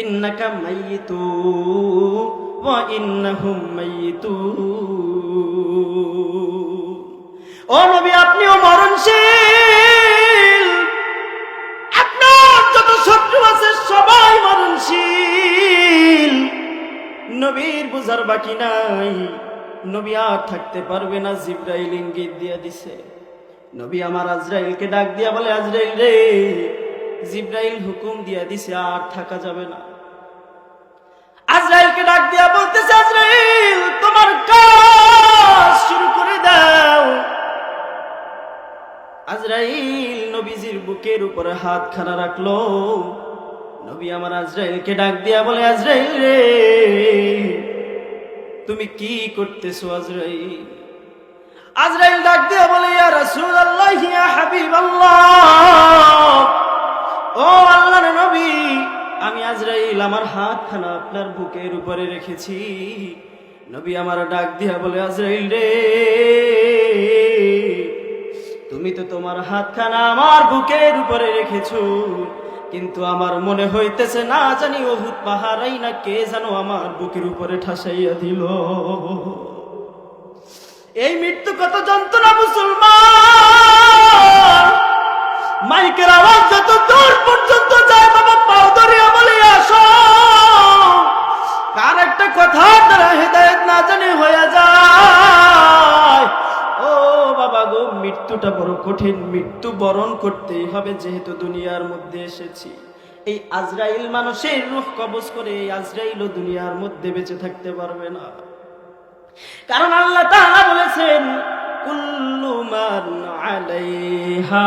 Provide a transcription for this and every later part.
ইন্নাকা মাইয়িতু ওয়া ইন্নাহুম মাইয়িতু ও নবী, আপনিও মরণশীল। আপনার যত শত্রু আছে, সবাই মরণশীল। নবীর বুঝার বাকি নাই। নবী আর থাকতে পারবে না, জিব্রাইল ইঙ্গিত দিয়া দিছে। নবী আমার আজরাইলকে ডাক দিয়া বলে, আজরাইল রে জিব্রাইল হুকুম দিয়া দিছে, আর থাকা যাবে না। আজরাইলকে ডাক দিয়া বলতেছে, আজরাইল, তোমার কাজ শুরু করে দাও। আজরাইল নবীজির বুকের উপরে হাত খানা রাখল। নবী আমার আজরাইলকে ডাক দিয়া বলে, আজরাইল রে, তুমি কি করতেছো আজরাইল? আজরাইল ডাক দিয়া বলে, ইয়া রাসূলুল্লাহ, ইয়া হাবিবাল্লাহ ও আল্লাহর নবী, আমি আজরাইল, আমার হাতখানা আপনার বুকের উপরে রেখেছি। নবী আমার ডাক দিয়া বলে, আজরাইল রে, তুমি তো তোমার হাতখানা আমার বুকের উপরে রেখেছো, কিন্তু আমার মনে হইতেছে না জানি অভূত পাহারাই না কে জানো আমার বুকের উপরে ঠাসাইয়া দিল। এই মৃত্যু কত যন্ত্রণা মুসলমান! মাইকের আওয়াজ যত দূর পর্যন্ত যায়, বাবা, পাও ধরিয়া বলে, আসো। কার একটা কথা তারা হেদায়ত না জানি হয়ে যায়। ও বাবা গো, মৃত্যুটা বড় কঠিন। মৃত্যু বরণ করতেই হবে, যেহেতু দুনিয়ার মধ্যে এসেছি। এই আজরাইল মানুষের রুখ কবজ করে এই আজরাইলও দুনিয়ার মধ্যে বেঁচে থাকতে পারবে না। কারণ আল্লাহ তাআলা বলেছেন, কুল্লু মান আলাইহা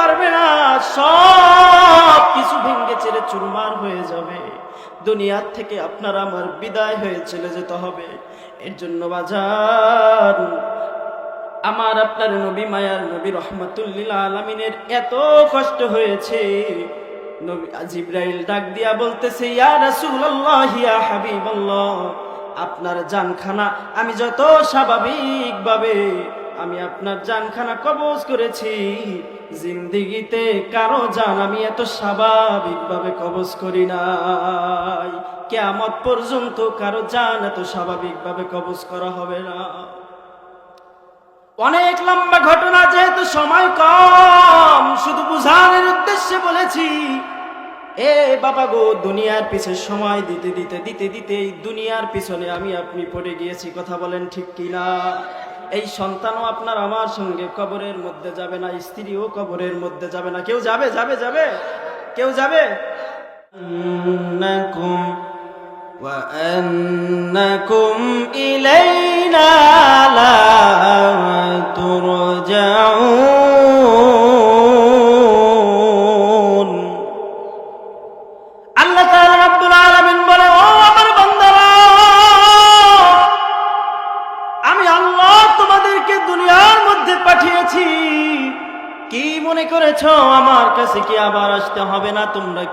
পারবে না, সব কিছু ভেঙে ছেড়ে চুরমার হয়ে যাবে। দুনিয়ার থেকে আপনার আমার বিদায় হয়ে চলে যেতে হবে। এর জন্য বাজার আমার আপনার নবী মায়ার নবী রহমতুল্লিল আলমিনের এত কষ্ট হয়েছে। নবী, জিব্রাইল ডাক দিয়া বলতেছে, ইয়া আপনার জানখানা আমি যত স্বাভাবিকভাবে, আমি আপনার জানখানা কবজ করেছি। জিন্দিগিতে কারও জান আমি এত স্বাভাবিকভাবে কবজ করি নাই। কেয়ামত পর্যন্ত কারও জান এত স্বাভাবিকভাবে কবজ করা হবে না। অনেক লম্বা ঘটনা যেহেতু সময় কম, শুধু বুঝানোর উদ্দেশ্যে বলেছি, এ বাবা গো, দুনিয়ার পিছে সময় দিতে দিতে দিতে দিতে দুনিয়ার পিছনে আমি আপনি পড়ে গিয়েছি, কথা বলেন ঠিক কিনা? এই সন্তানও আপনার আমার সঙ্গে কবরের মধ্যে যাবে না স্ত্রীও কবরের মধ্যে যাবে না কেউ যাবে যাবে যাবে কেউ যাবে إنكم وأنكم إلينا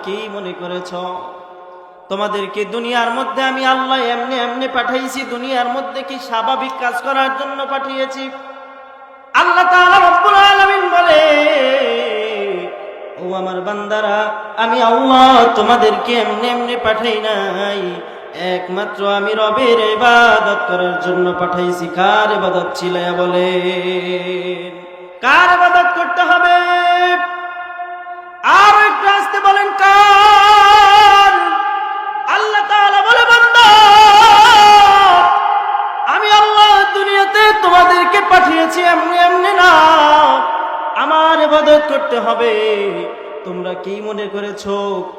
কি মনে করেছ? তোমাদেরকে দুনিয়ার মধ্যে আমি আল্লাহ এমনি এমনি পাঠাইছি, দুনিয়ার মধ্যে কি স্বাভাবিক কাজ করার জন্য পাঠিয়েছি? আল্লাহ বলে, ও আমার বান্দারা, আমি আল্লাহ তোমাদেরকে এমনি এমনি পাঠাই নাই। একমাত্র আমি রবের করার জন্য পাঠাইছি। কার ইবাদত ছিলাইয়া বলে? কার ইবাদত করতে হবে? আর একটু আসতে বলেন কার? আল্লাহ তাআলা বলে, বান্দা, আমি আল্লাহ দুনিয়াতে তোমাদেরকে পাঠিয়েছি এমনি এমনি না। আমার ইবাদত করতে হবে। তোমরা কি মনে করেছ?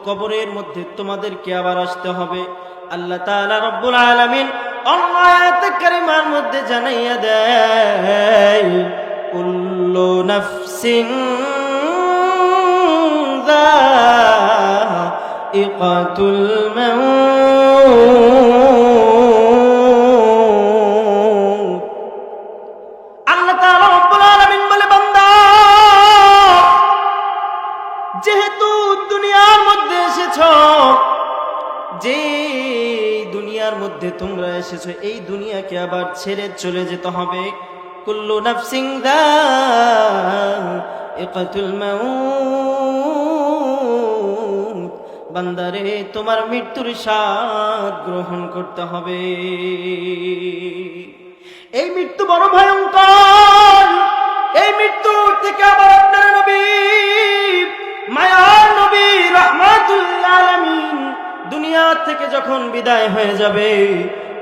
কবরের মধ্যে তোমাদেরকে আবার আসতে হবে। আল্লাহ তাআলা রব্বুল আলামিন অন্য আয়াতে কারিমার মধ্যে জানাইয়া দেয়, কুল্লু নাফসিন الموت আল্লাহ তাআলা রব্বুল আলামিন বলে বান্দা যেহেতু দুনিয়ার মধ্যে এসেছো যে দুনিয়ার মধ্যে তোমরা এসেছো এই দুনিয়াকে আবার ছেড়ে চলে যেতে হবে কুল্লু নাফসিং দাকাতুল মাউত বান্দারে, তোমার মৃত্যুর স্বাদ গ্রহণ করতে হবে। এই মৃত্যু বড় ভয়ঙ্কর। এই মৃত্যু থেকে আবার আপনার নবী, মায়ার নবী রহমাতুল্লাহ আলামিন দুনিয়া থেকে যখন বিদায় হয়ে যাবে,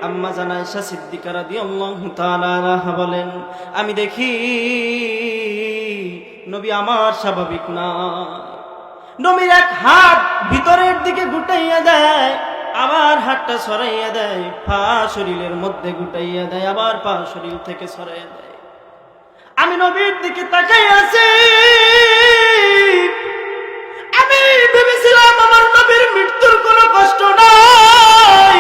আম্মা জানাইশা সিদ্দিকা রাদিয়াল্লাহু তাআলা আনহা বলেন, আমি দেখি নবী আমার স্বাভাবিক না। নবীর এক হাত ভিতরের দিকে গুটাইয়া দেয়, আবার হাতটা সরাইয়া দেয়, পা শরীরের মধ্যে গুটাইয়া দেয়, আবার পা শরীর থেকে সরাইয়া দেয়। আমি নবীর দিকে তাকাই আছি। আমি ভেবেছিলাম আমার নবীর মৃত্যুর কোনো কষ্ট নাই।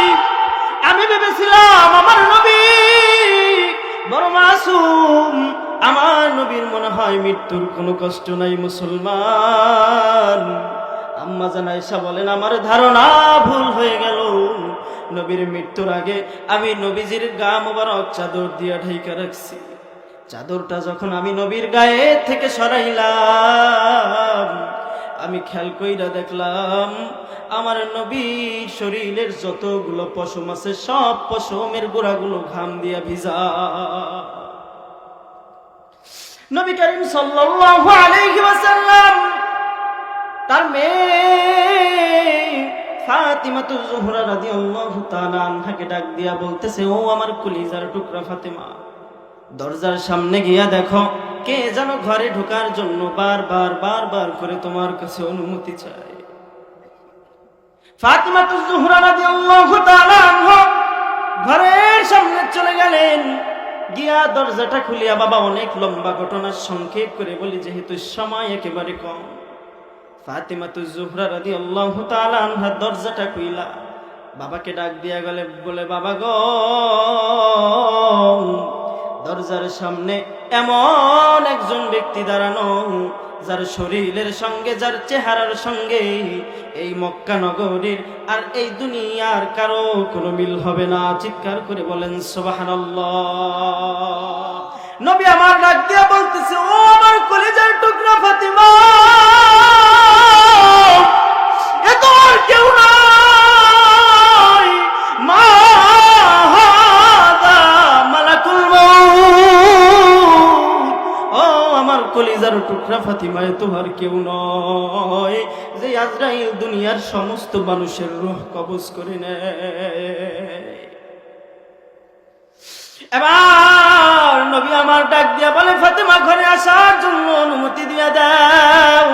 আমি ভেবেছিলাম আমার নবী বড় মাসুম আমার নবীর মনে হয় মৃত্যুর কোনো কষ্ট নাই মুসলমান। আম্মা জানাইসা বলেন, আমার ধারণা ভুল হয়ে গেল। নবীর মৃত্যুর আগে আমি নবীজির গা মোবারক চাদর দিয়া ঢাইকা রাখছি। চাদরটা যখন আমি নবীর গায়ে থেকে সরাইলাম আমি খেয়াল কইরা দেখলাম, আমার নবীর শরীরের যতগুলো পশম আছে, সব পশমের গোড়াগুলো ঘাম দিয়া ভিজা। নবী করিম সাল্লাল্লাহু আলাইহি ওয়াসাল্লাম, তার মেয়ে ফাতিমাতু জোহরা রাদিয়াল্লাহু তাআলা আনহাকে ডাক দিয়া বলতেছে, ও আমার কলিজার টুকরা ফাতেমা, দরজার সামনে গিয়া দেখো কে যেন ঘরে ঢোকার জন্য বারবার বারবার করে তোমার কাছে অনুমতি চায়। রাদিয়াল্লাহু তাআলা আনহা ঘরের সামনে চলে গেলেন। দরজাটা খুলিয়া, বাবা, অনেক লম্বা সংক্ষেপ করে বলি, যেহেতু সময় একেবারে কম। ফাতিমাতু জোহরা রাদিয়াল্লাহু তাআলা আনহা দরজাটা খুইলা, বাবাকে ডাক দিয়া গেলে, বলে, বাবা গো দরজার সামনে এমন একজন ব্যক্তি দাঁড়ানো, যার শরীরের সঙ্গে, যার চেহারার সঙ্গে এই মক্কা নগরীর আর এই দুনিয়ার কারও কোনো মিল হবে না। চিৎকার করে বলেন, সুবহানাল্লাহ। নবী আমার ডাক দিয়া বলতেছে, ও আমার কলেজার টুকরা ফাতিমা! কলিজার টুকরা ফাতিমা এ তো আর কেউ নয়, যে আজরাইল দুনিয়ার সমস্ত মানুষের রূহ কবজ করে এবার নবী আমার ডাক দিয়া বলে, ফাতেমা, ঘরে আসার জন্য অনুমতি দিয়া দাও।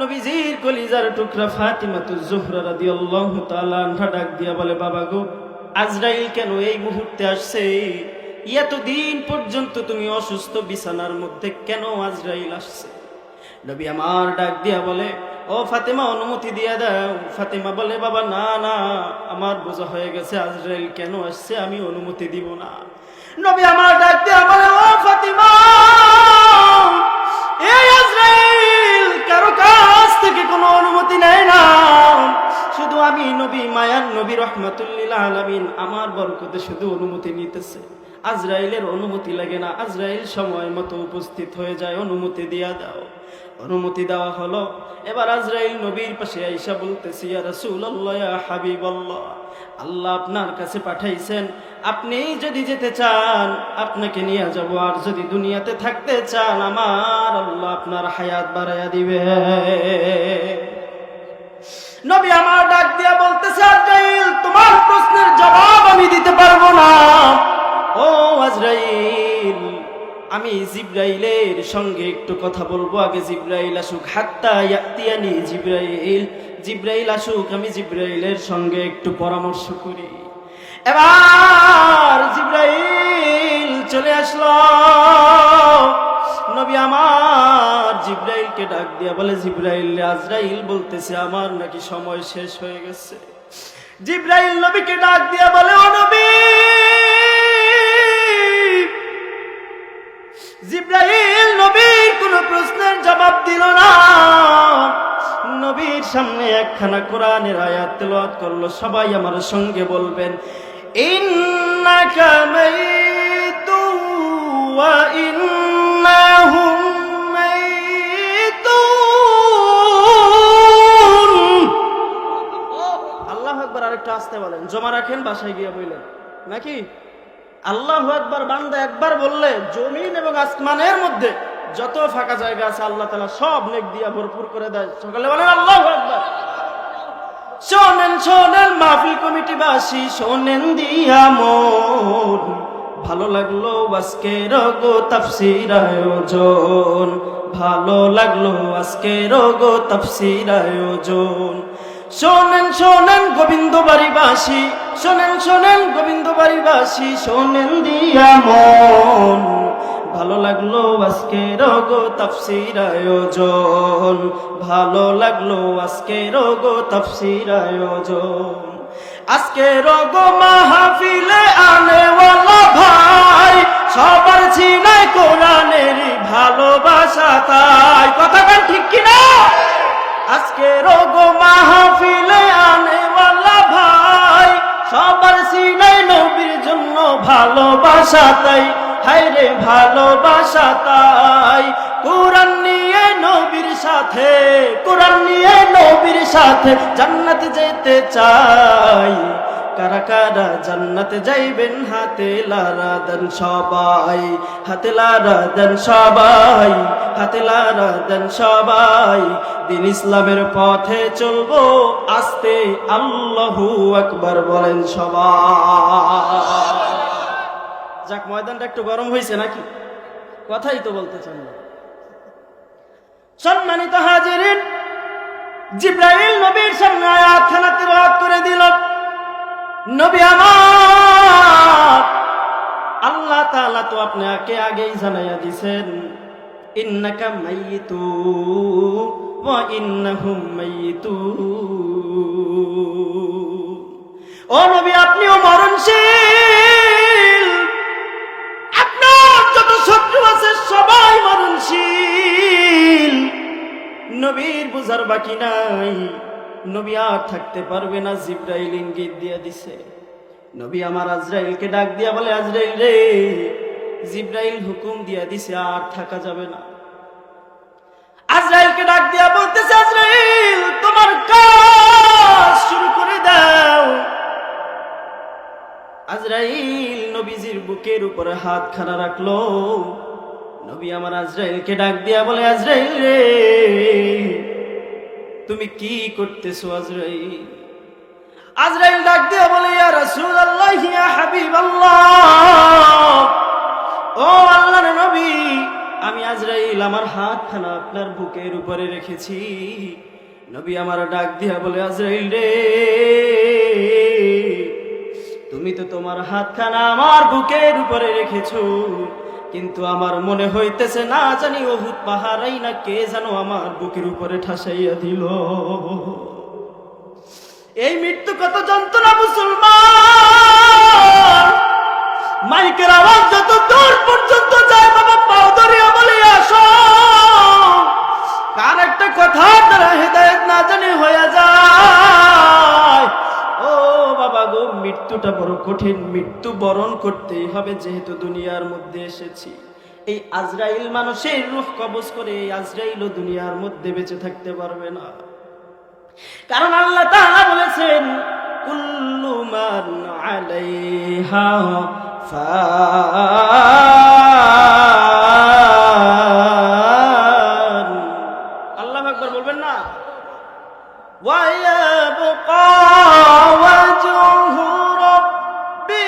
নবীজির কলিজার টুকরা ফাতিমা তু জোহরা তাআলা আনহা ডাক দিয়া বলে, বাবা গো, আজরাইল কেন এই মুহূর্তে আসছে? এতদিন পর্যন্ত তুমি অসুস্থ বিছানার মধ্যে কেন আজরাইল আসছে? নবী আমার ডাক দিয়া বলে, ও ফাতেমা, অনুমতি দিয়া দাও। ফাতেমা বলে, বাবা, না না, আমার বোঝা হয়ে গেছে আজরাইল কেন আসছে, আমি অনুমতি দিব না। নবী আমার ডাক দিয়া বলে, ও ফাতেমা, এই আজরাইল কারও কাছ থেকে কোনো অনুমতি নেয় না। আমি নবী মায়ান নবী রহমাতুল্লিল আলামিন। আমার বরকতে শুধু অনুমতি নিতেছে। আজরাইলের অনুমতি লাগে না। আজরাইল সময় মতো উপস্থিত হয়ে যায়। অনুমতি দিয়া দাও। অনুমতি দেওয়া হলো। এবার আজরাইল নবীর পাশে আইসা বলতেছি ইয়া হাবিবাল্লাহ, আল্লাহ আপনার কাছে পাঠাইছেন। আপনি যদি যেতে চান, আপনাকে নিয়ে যাব। আর যদি দুনিয়াতে থাকতে চান, আমার আল্লাহ আপনার হায়াত বাড়াইয়া দিবে। নবী আমার ডাক দিয়া বলতেছে, আজরাইল, তোমার প্রশ্নের জবাব আমি দিতে পারব না। ও আজরাইল, আমি জিব্রাইলের সঙ্গে একটু কথা বলব। আগে জিব্রাইল আসুক, হাত্তা ইয়াতিয়ানি জিব্রাইল জিব্রাইল আসুক, আমি জিব্রাইলের সঙ্গে একটু পরামর্শ করি। এবার জিব্রাইল চলে আসলো। নবী আমার জিব্রাইলকে ডাক দিয়া বলে, জিব্রাইল, আজরাইল বলতেছে আমার নাকি সময় শেষ হয়ে গেছে। জিব্রাইল নবীকে ডাক দিয়া বলে, ও নবী! জিব্রাইল নবীর কোন প্রশ্নের জবাব দিল না। নবীর সামনে একখানা কোরআনের আয়াত তেলাওয়াত করল। সবাই আমার সঙ্গে বলবেন, ইন্নাকা মাইতু ওয়া ইন্নাহুম জমা রাখেন, বাসায় গিয়ে বললেন নাকি? আল্লাহ একবার বান্দা একবার বললে, জমিন এবং আসমানের মধ্যে যত ফাঁকা জায়গা আছে, আল্লাহ তালা সব নেক দিয়া ভরপুর করে দেয়। সকালে বলেন, আল্লাহ একবার শোনেন শোনেন, মাহফিল কমিটি বাসী শোনেন দিয়া মন। ভালো লাগল আজকে রগো তাফসির আয়োজন। ভালো লাগল আজকে রগো তাফসির আয়োজন। শোনেন শোনেন গোবিন্দ বাড়িবাসী শোনেন শোনেন গোবিন্দ বাড়িবাসী শোনেন দিয়া মন। ভালো লাগল আজকে রগো তাফসির আয়োজন। ভালো লাগল আজকে রগো তাফসির আয়োজন। আজকে রগ মাহফিলে আনেওয়ালা ভাই, সবার ছিনাই কোরআনের ভালোবাসা তাই। কথাটা ঠিক কিনা? আজকে রোগ মাহফিলে আনেওয়ালা ভাই, সবার সিনাই নবীর জন্য ভালোবাসা তাই। হাইরে ভালোবাসা তাই। কোরআন নবীর সাথে, কোরআন নিয়ে নবীর সাথে জান্নাত যেতে চাই। কারা কারা জান্নাতে যাইবেন হাতে লারা দেন সবাই, হাতে লারা দেন সবাই, হাতে লারা দেন সবাই। দিন ইসলামের পথে চলবো, আস্তে আল্লাহু আকবার বলেন সবাই। যাক, ময়দানটা একটু গরম হয়েছে নাকি? কথাই তো বলতে চান না। সম্মানিত হাজিরিন, জিব্রাইল নবীর সামনে আয়াত খানা তিলাওয়াত করে দিল। নবী আমার, আল্লাহ তাআলা তো আপনাকে আগেই জানাইয়া দিছেন, ইন্নাকা মাইয়িতু ওয়া ইন্নাহুম মাইয়িতু ও নবী, আপনিও মরণশীল। আপনার যত শত্রু আছে সবাই মরণশীল। নবীর বুঝার বাকি নাই। নবী আর থাকতে পারবে না, জিব্রাইল ইঙ্গিত দিয়ে দিছে। নবী আমার আজরাইলকে ডাক দিয়া বলে, আজরাইল রে, জিব্রাইল হুকুম দিয়া দিছে, আর থাকা যাবে না। আজরাইলকে ডাক দিয়া বলতেছে, আজরাইল, তোমার কাজ শুরু করে দাও। আজরাইল নবীজির বুকের উপরে হাত খাড়া রাখল। নবী আমার আজরাইলকে ডাক দিয়া বলে, আজরাইল রে, তুমি কি করতেছো আজরাইল? আজরাইল ডাক দিয়া বলে, ইয়া রাসূলুল্লাহ, ইয়া হাবিবাল্লাহ, ও আল্লাহর নবী, আমি আজরাইল, আমার হাতখানা আপনার বুকের উপরে রেখেছি। নবী আমার ডাক দিয়া বলে, আজরাইল রে, তুমি তো তোমার হাতখানা আমার বুকের উপরে রেখেছো। কিন্তু আমার মনে হইতেছে না জানি অহুত পাহারাই না কে যেন আমার বুকের উপরে ঠাসাইয়া দিল। এই মৃত্যু কত যন্ত্রণা মুসলমান! কঠিন মৃত্যু বরণ করতেই হবে যেহেতু দুনিয়ার মধ্যে এসেছি। এই আজরাইল মানুষের রুখ কবজ করে এই আজরাইলও দুনিয়ার মধ্যে বেঁচে থাকতে পারবে না। কারণ আল্লাহ তাহা বলেছেন কুল্লুমান আলাইহা ফান। আল্লাহ একবার বলবেন না। ওয়াইয়াবকা ওয়াজহু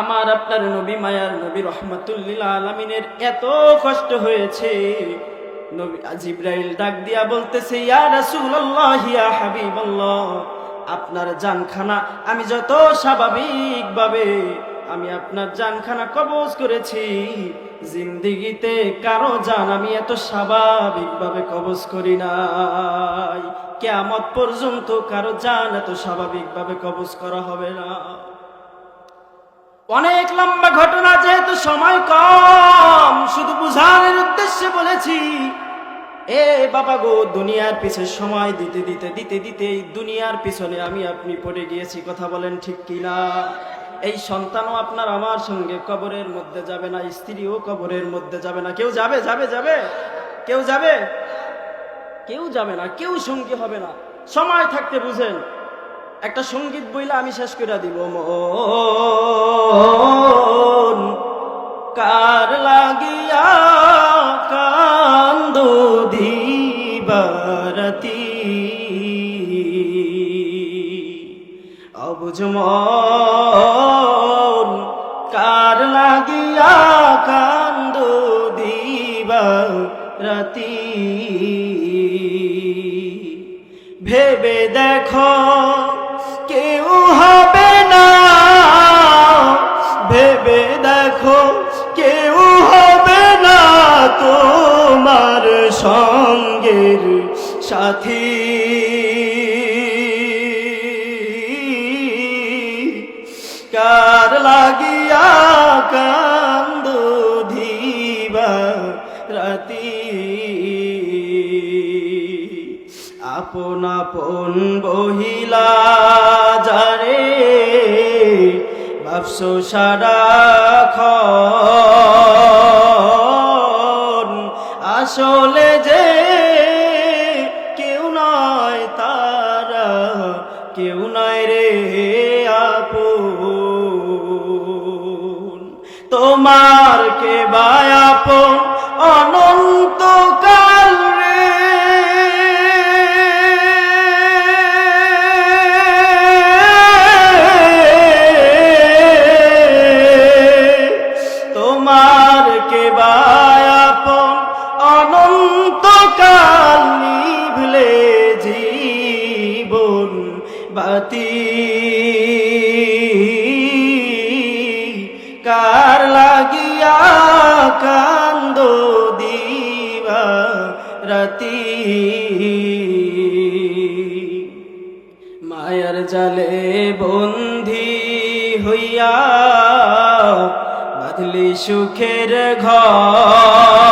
আমার আপনার নবী মায়ার নবী রহমাতুল্লিল আলমিনের এত কষ্ট হয়েছে। নবী জিব্রাইল ডাক দিয়া বলতেছে, ইয়া রাসূলুল্লাহ, ইয়া হাবিবাল্লাহ, আপনার জানখানা আমি যত স্বাভাবিকভাবে আমি আপনার জানখানা কবজ করেছি, জিন্দিগিতে কারও জান আমি এত স্বাভাবিকভাবে কবজ করি নাই। কেয়ামত পর্যন্ত কারও জান এত স্বাভাবিকভাবে কবজ করা হবে না। অনেক লম্বা ঘটনা, যেহেতু সময় কম, শুধু বুঝানোর উদ্দেশ্যে বলেছি। এ বাবা গো, দুনিয়ার পিছে সময় দিতে দিতে দিতে দিতে দুনিয়ার পিছনে আমি আপনি পড়ে গিয়েছি, কথা বলেন ঠিক কিনা এই সন্তানও আপনার আমার সঙ্গে কবরের মধ্যে যাবে না, স্ত্রীও কবরের মধ্যে যাবে না। কেউ যাবে যাবে যাবে? কেউ যাবে? কেউ যাবে না, কেউ সঙ্গী হবে না। সময় থাকতে বুঝেন একটা সংগীত বইলে আমি শেষ করে দিব, মন। কার লাগিয়া কান্দ দিবারতি? অবুঝ মন। কার লাগিয়া কান্দ দিবারতি? সাথী। কার লাগিয়া কান্দ ধীবা রাতি। আপন আপন বহিলা যারে ভাবস সারা বায়াপন কান্দ দিবা রাতি। মায়ার জালে বন্ধি হইয়া বাঁধলি সুখের ঘর।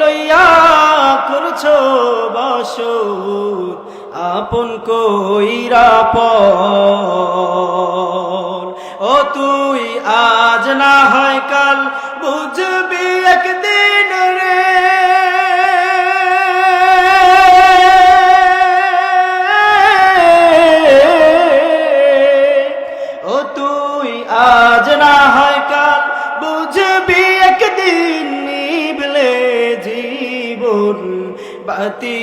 লইয়া করছ বস আপন কইরা পর। ও তুই আজ না হয় কাল বুঝবি একদিন রে। ও তুই আজ না হয় কাল বুঝবি একদিন নিবলে জীবন বাতি